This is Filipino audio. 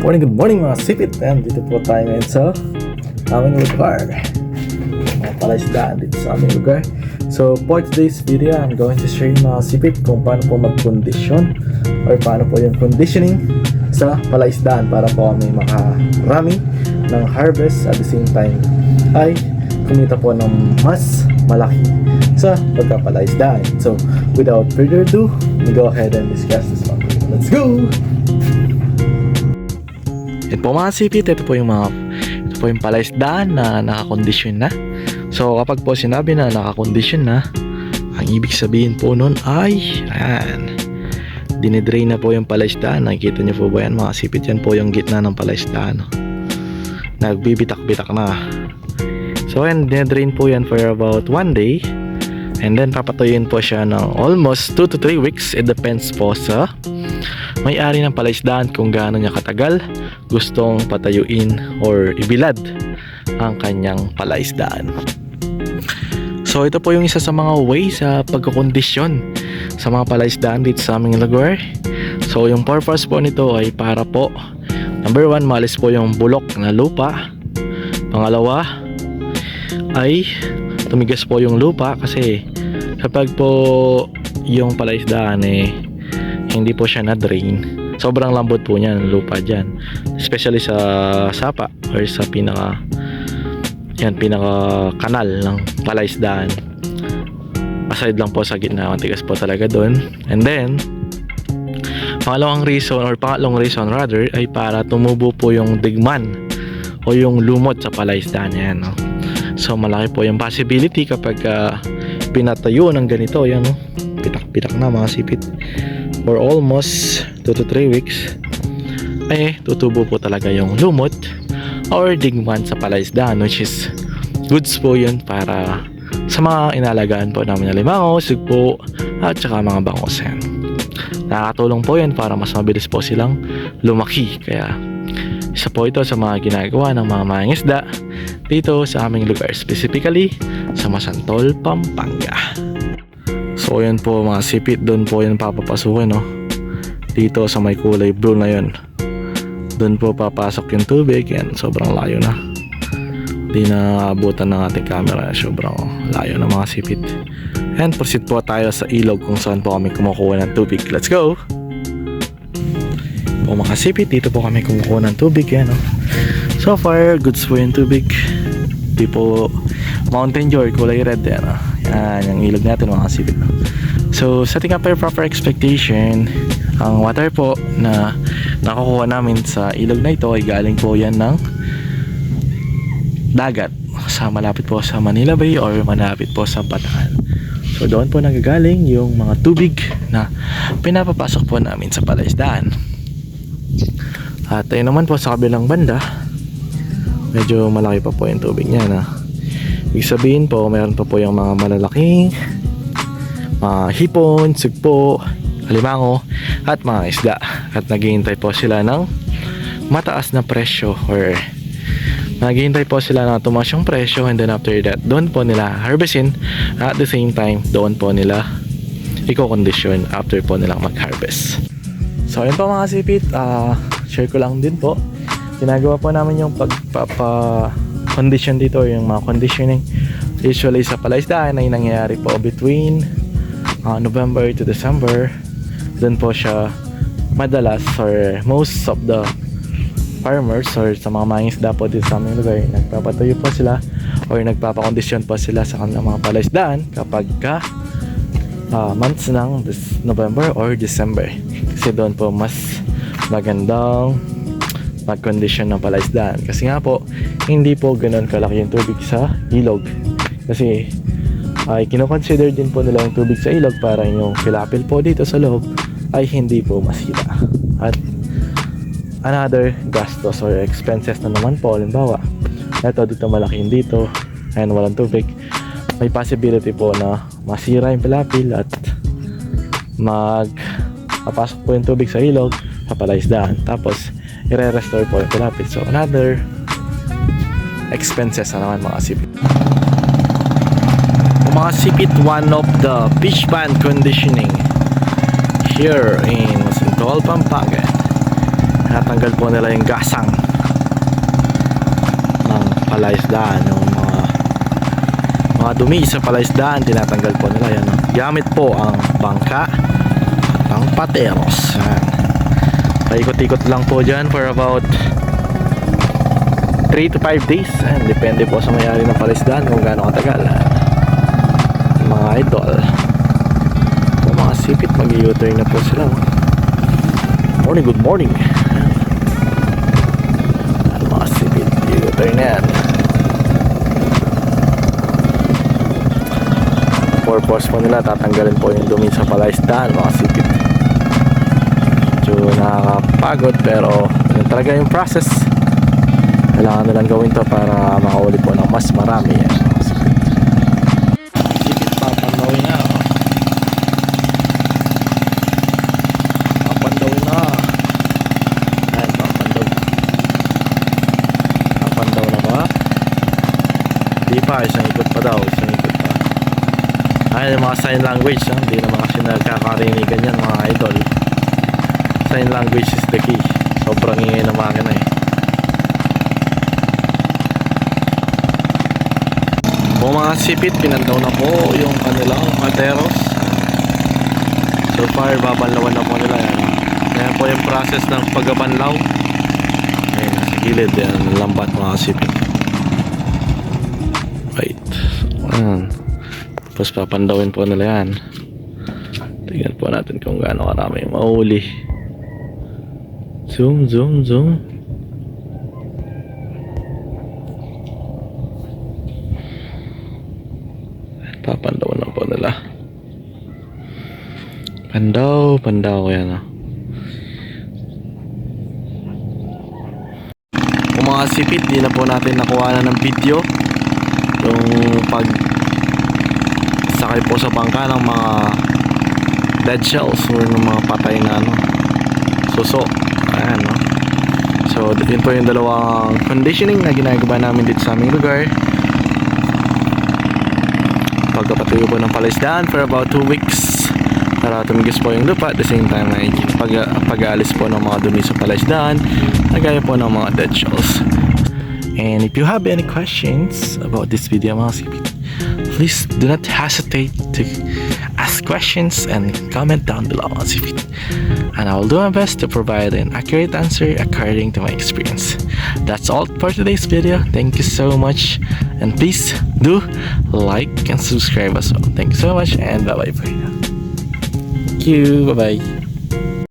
morning, good morning mga sipit. And dito po tayo ngayon sa aming lugar. Mga palaisdaan dito sa aming lugar. So for today's video, I'm going to share mga sipit kung paano po mag-condition or paano po yung conditioning sa palaisdaan para po kami makarami ng harvest at the same time ay kumita po ng mas malaki sa pagkapalaisdaan. So without further ado, we go ahead and discuss this one. Let's go! Po mga sipit, ito po yung mga ito po yung palaisdaan na nakakondisyon na. So kapag po sinabi na nakakondisyon na, ang ibig sabihin po nun ay ayan, dinidrain na po yung palaisdaan. Nakikita niyo po ba yan mga sipit? Yan po yung gitna ng palaisdaan. Nagbibitak-bitak na. So ayan, dinidrain po yan for about one day. And then papatuyuin po siya ng almost 2 to 3 weeks. It depends po sa may-ari ng palaisdaan kung gaano niya katagal gustong patayuin or ibilad ang kanyang palaisdaan. So ito po yung isa sa mga way sa pagkakondisyon sa mga palaisdaan dito sa aming lugar. So yung purpose po nito ay para po number one, malis po yung bulok na lupa. Pangalawa ay tumigas po yung lupa kasi kapag po yung palaisdaan eh hindi po siya na-drain sobrang lambot po niya ng lupa dyan. Especially sa sapa or sa pinaka yan pinaka kanal ng palaisdaan. Aside lang po sa gitna matigas po talaga doon and then pangalawang reason or pangalawang reason rather ay para tumubo po yung digman o yung lumot sa palaisdaan. Yan no? so malaki po yung possibility kapag uh, pinatayo ng ganito yan no? pitak-pitak na mga sipit for almost 2 to 3 weeks eh tutubo po talaga yung lumot or digman sa palaisdaan which is goods po yun para sa mga inalagaan po namin na limango, sugpo at saka mga bangos yan. Nakakatulong po yan para mas mabilis po silang lumaki kaya isa po ito sa mga ginagawa ng mga mangingisda dito sa aming lugar specifically sa Masantol, Pampanga. So yun po mga sipit doon po yun papapasukin no. Dito sa may kulay blue na yun. Doon po papasok yung tubig yan sobrang layo na. Hindi na abutan ng ating camera sobrang layo na mga sipit. And proceed po tayo sa ilog kung saan po kami kumukuha ng tubig. Let's go! Po mga sipit dito po kami kumukuha ng tubig yan no. So far goods po yung tubig. Di po Mountain Joy kulay red yan no. Yan yung ilog natin mga. No? So setting up our proper expectation ang water po na nakukuha namin sa ilog na ito ay galing po yan ng dagat sa malapit po sa Manila Bay or malapit po sa Bataan. So doon po nagagaling yung mga tubig na pinapapasok po namin sa palaisdaan. At ayun naman po sa kabilang banda, medyo malaki pa po yung tubig niya na. Ibig sabihin po, meron pa po yung mga malalaking mga hipon, sugpo, alimango, at mga isda. At naghihintay po sila ng mataas na presyo or naghihintay po sila na tumaas yung presyo and then after that, doon po nila harvestin at the same time, doon po nila i-condition after po nilang mag-harvest. So yun po mga sipit, ah, share ko lang din po. Ginagawa po namin yung pagpapa-condition dito, yung mga conditioning. Usually sa palaisdaan ay nangyayari po between ah, November to December. Doon po siya madalas or most of the farmers or sa mga mangingisda po dito sa aming lugar nagpapatuyo po sila or nagpapakondisyon po sila sa kanilang mga palaisdaan kapag ka ah, months ng this November or December kasi doon po mas magandang mag-condition ng palaisdaan kasi nga po hindi po ganoon kalaki yung tubig sa ilog. Kasi ay kinoconsider din po nila yung tubig sa ilog para yung pilapil po dito sa loob ay hindi po masira. At another gastos or expenses na naman po halimbawa eto dito malaki yung dito and walang tubig. May possibility po na masira yung pilapil at mag papasok po yung tubig sa ilog sa palaisdaan. Tapos i-restore po yung pilapil so another expenses na naman mga sipit mga sipit one of the fish pond conditioning here in Santol, Pampanga Natanggal po nila yung gasang ng palaisdaan, yung mga mga dumi sa palaisdaan, tinatanggal po nila yan. Gamit po ang bangka at ang pateros. Paikot-ikot lang po dyan for about 3 to 5 days. Depende po sa mayari ng palaisdaan kung gaano katagal. Mga idol. Kung mga sipit, mag-u-turn na po sila. Morning, good morning. Mga sipit, u-turn na yan. purpose po nila tatanggalin po yung dumi sa palaisdaan mga sipit medyo nakakapagod pero yun talaga yung process kailangan nilang gawin to para makahuli po ng mas marami yan sipit sipit papandawin na oh. papandawin na ayan papandaw papandaw na ba di pa isang ikot pa daw isang ikot pa ay, yung mga sign language, ha? hindi naman kasi nagkakarinigan yan mga idol. Sign language is the key. Sobrang ingay ng makina eh. O mga sipit, pinandaw na po yung kanilang materos. So far, babanlawan na po nila yan. Kaya po yung process ng pagbabanlaw. Ayun, nasa gilid yan, lambat mga sipit. Right. Ayan. Tapos papandawin po nila yan. Tingnan po natin kung gaano karami yung mahuli. Zoom, zoom, zoom. Papandaw na po nila. Pandaw, pandaw yan ah. Kung mga sipit, di na po natin nakuha na ng video. Yung pag sakay po sa bangka ng mga dead shells or ng mga patay na ano, suso. Ayan, no? So, yun po yung dalawang conditioning na ginagawa namin dito sa aming lugar. Pagkapatuyo po ng palaisdaan for about 2 weeks para tumigis po yung lupa at the same time ay pag, pag-aalis po ng mga dumi sa palaisdaan nagaya po ng mga dead shells. And if you have any questions about this video mga sipit, please do not hesitate to ask questions and comment down below mga. And I will do my best to provide an accurate answer according to my experience. That's all for today's video. Thank you so much. And please do like and subscribe as well. Thank you so much and bye bye for now. You. Bye bye.